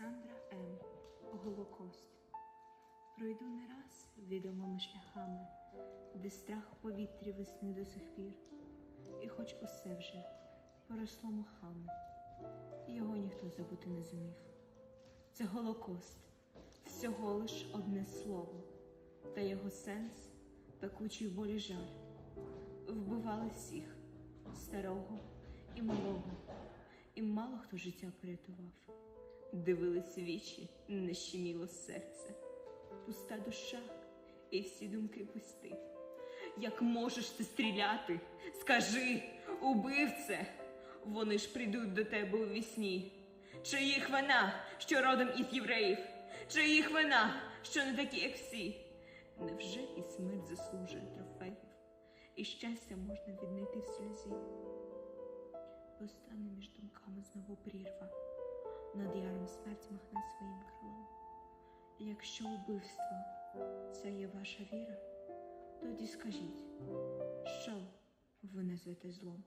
Олександра М. Голокост. Пройду не раз відомими шляхами, де страх повітрі весни до сих пір, і хоч усе вже поросло мохами, його ніхто забути не зумів. Це Голокост, всього лиш одне слово, та його сенс пекучий болі жаль. Вбивали всіх, старого і малого, і мало хто життя порятував. Дивились вічі, не щеміло серце, пуста душа і всі думки пусти. Як можеш ти стріляти? Скажи, убивце, вони ж прийдуть до тебе у вісні. Чи їх вина, що родом із євреїв? Чи їх вина, що не такі, як всі? Невже і смерть заслужує трофеїв, і щастя можна віднайти в сльозі? Постане між думками знову прірва, над яром смерть махне своїм крилом. Якщо убивство це є ваша віра, тоді скажіть, що ви назвете злом?